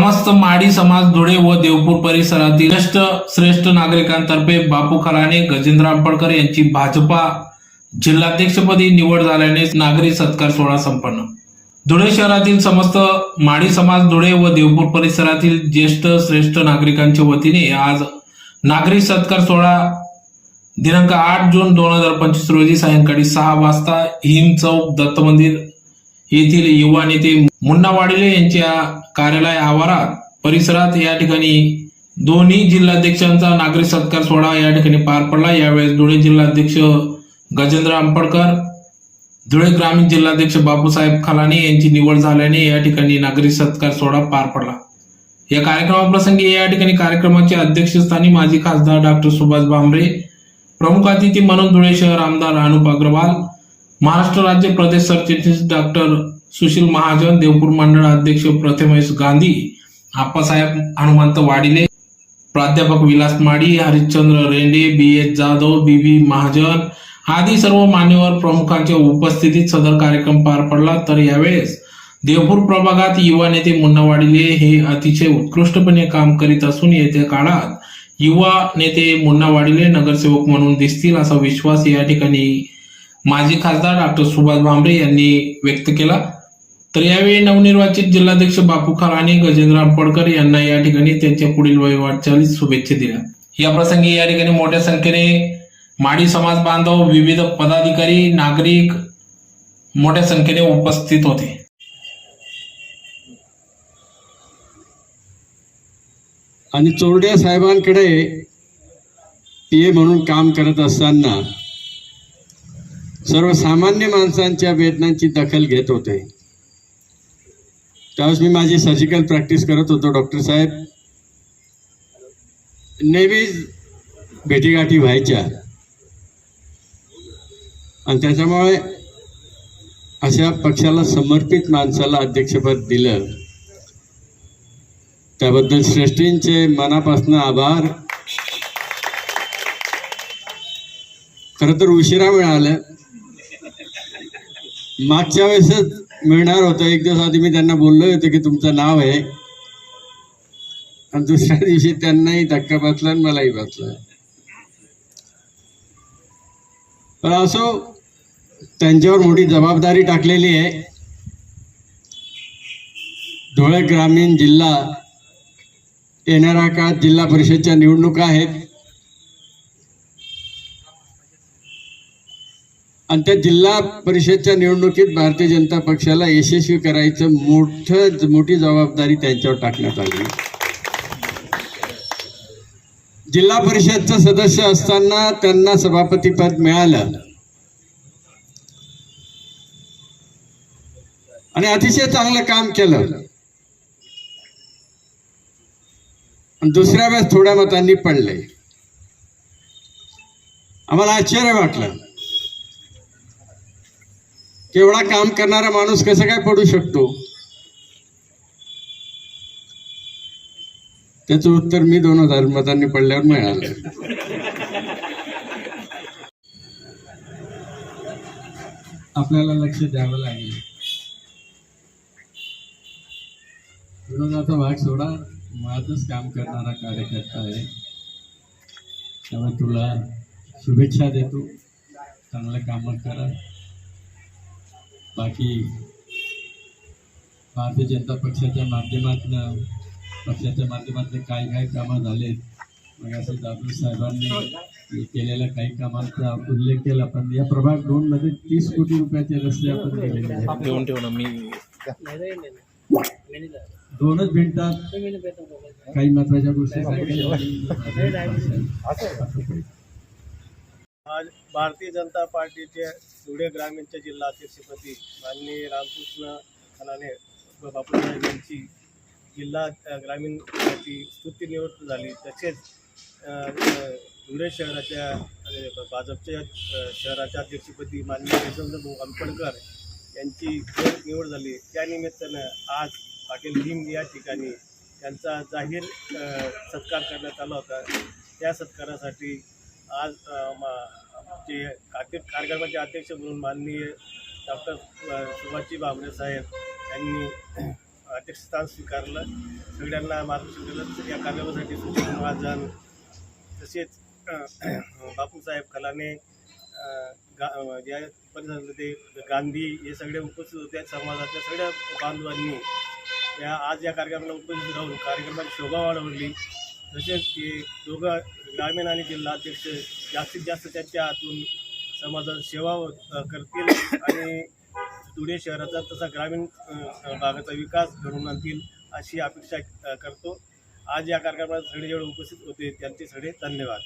समस्त माडी समाज धुळे व देवपूर परिसरातील ज्येष्ठ श्रेष्ठ नागरिकांतर्फे बापू खराणे गजेंद्र आंबडकर यांची भाजपा जिल्हाध्यक्षपदी निवड झाल्याने नागरी सत्कार सोहळा संपन्न. धुळे शहरातील समस्त माडी समाज धुळे व देवपूर परिसरातील ज्येष्ठ श्रेष्ठ नागरिकांच्या वतीने आज नागरी सत्कार सोहळा दिनांक आठ जून दोन हजार पंचवीस रोजी सायंकाळी सहा वाजता हिम चौक दत्त मंदिर येथील युवा नेते मुन्ना वाडिले यांच्या कार्यालय आवारात परिसरात या ठिकाणी दोन्ही जिल्हाध्यक्षांचा नागरिक सत्कार सोहळा या ठिकाणी पार पडला. यावेळेस धुळे जिल्हाध्यक्ष गजेंद्र आंबडकर धुळे ग्रामीण जिल्हाध्यक्ष बापूसाहेब खलाने यांची निवड झाल्याने या ठिकाणी नागरिक सत्कार सोहळा पार पडला. या कार्यक्रमाप्रसंगी या ठिकाणी कार्यक्रमाचे अध्यक्षस्थानी माजी खासदार डॉक्टर सुभाष भांबरे प्रमुख अतिथी म्हणून धुळे शहर आमदार अनुप अग्रवाल महाराष्ट्र राज्य प्रदेश सरचिटणीस डॉक्टर सुशील महाजन देवपूर मंडळ अध्यक्ष प्रथमेश गांधी आप्पासाहेब हनुमंत वाडिले प्राध्यापक Vilas Madi Harishchandra Rende B S Jadhav B B Mahajan आदी सर्व मान्यवर प्रमुखांच्या उपस्थितीत सदर कार्यक्रम पार पडला. तर यावेळेस देवपूर प्रभागात युवा नेते मुन्ना वाडिले हे अतिशय उत्कृष्टपणे काम करीत असून येत्या काळात युवा नेते मुन्ना वाडिले नगरसेवक म्हणून दिसतील असा विश्वास या ठिकाणी माजी खासदार डॉक्टर सुभाष भामरे यांनी व्यक्त केला. तर यावेळी नवनिर्वाचित जिल्हाध्यक्ष बापू आणि गजेंद्र आंबडकर यांना या ठिकाणी त्यांच्या पुढील वाटचालीस शुभेच्छा दिल्या. या प्रसंगी या ठिकाणी मोठ्या संख्येने माडी समाज बांधव विविध पदाधिकारी नागरिक मोठ्या संख्येने उपस्थित होते. आणि चोरड्या साहेबांकडे पीए म्हणून काम करत असताना सर्वसामान्य माणसांच्या वेदनांची दखल घेत होते. त्यावेळेस मी माझी सर्जिकल प्रॅक्टिस करत होतो डॉक्टर साहेब. नेहमीच भेटीगाठी व्हायच्या. आणि त्याच्यामुळे अशा पक्षाला समर्पित माणसाला अध्यक्षपद दिलं. त्याबद्दल श्रेष्ठींचे मनापासून आभार. खरं तर उशिरा मिळालं. मागच्या वेळेसच मिळणार होतं. एक दिवस आधी मी त्यांना बोललो होतो की तुमचं नाव आहे. आणि दुसऱ्या दिवशी त्यांनाही धक्का बसला आणि मलाही बसला. पण असो त्यांच्यावर मोठी जबाबदारी टाकलेली आहे. धुळे ग्रामीण जिल्हा येणाऱ्या काळात जिल्हा परिषदच्या निवडणुका आहेत. आणि त्या जिल्हा परिषदच्या निवडणुकीत भारतीय जनता पक्षाला यशस्वी करायचं मोठं मोठी जबाबदारी त्यांच्यावर टाकण्यात आली. जिल्हा परिषदचं सदस्य असताना त्यांना सभापतीपद मिळालं. आणि अतिशय चांगलं काम केलं. दुसऱ्या वेळेस थोड्या मतांनी पडले. आम्हाला आश्चर्य वाटलं. केवढा काम करणारा माणूस कसं काय पडू शकतो? त्याचं उत्तर मी दोन हजार मतांनी पडल्यावर मिळालं. आपल्याला लक्ष द्यावं लागेल. विनोदाचा भाग सोडा. माझंच काम करणारा कार्यकर्ता आहे. त्यामुळे तुला शुभेच्छा देतो. चांगलं कामं करा. बाकी भारतीय जनता पक्षाच्या माध्यमातून पक्षाच्या माध्यमातून काय काय कामं झालेत. मग असं दादू साहेबांनी केलेल्या काही कामांचा उल्लेख केला पण या प्रभाग दोन मध्ये तीस कोटी रुपयाचे रस्ते आपण केलेले दोनच मिनिटात काही महत्त्वाच्या गोष्टी आज भारतीय जनता पार्टीचे धुळे ग्रामीणच्या जिल्हा अध्यक्षपदी माननीय रामकृष्ण खनाने बापूसाहेब यांची जिल्हा ग्रामीणची ग्रामीण स्तुती निवड झाली. तसेच धुळे शहराच्या भाजपच्या शहराच्या अध्यक्षपदी माननीय यशवंतभाऊ आंबेडकर यांची निवड झाली. त्यानिमित्तानं आज पाटील भीम या ठिकाणी त्यांचा जाहीर सत्कार करण्यात आला होता. त्या सत्कारासाठी आज मा- जे कार्य कार्यक्रमाचे अध्यक्ष म्हणून माननीय डॉक्टर सुभाषजी भामरे साहेब यांनी अध्यक्ष अध्यक्षस्थान स्वीकारलं. सगळ्यांना मार्गदर्शन केलं. या कार्यक्रमासाठी सुशील महाजन तसेच बापूसाहेब कलाने गा या परिसरामध्ये गांधी हे सगळे उपस्थित होते. समाजातल्या सगळ्या बांधवांनी या आज या कार्यक्रमाला उपस्थित राहून कार्यक्रमाची शोभा वाढवली. तसेच की दोघं ग्रामीण आणि जिल्हा अध्यक्ष जास्तीत जास्त त्यांच्या हातून समाजात सेवा करतील आणि धुळे शहराचा तसा ग्रामीण भागाचा विकास घडवून आणतील अशी अपेक्षा करतो. आज या कार्यक्रमात सगळे जेवढे उपस्थित होते. त्यांचे सगळे धन्यवाद.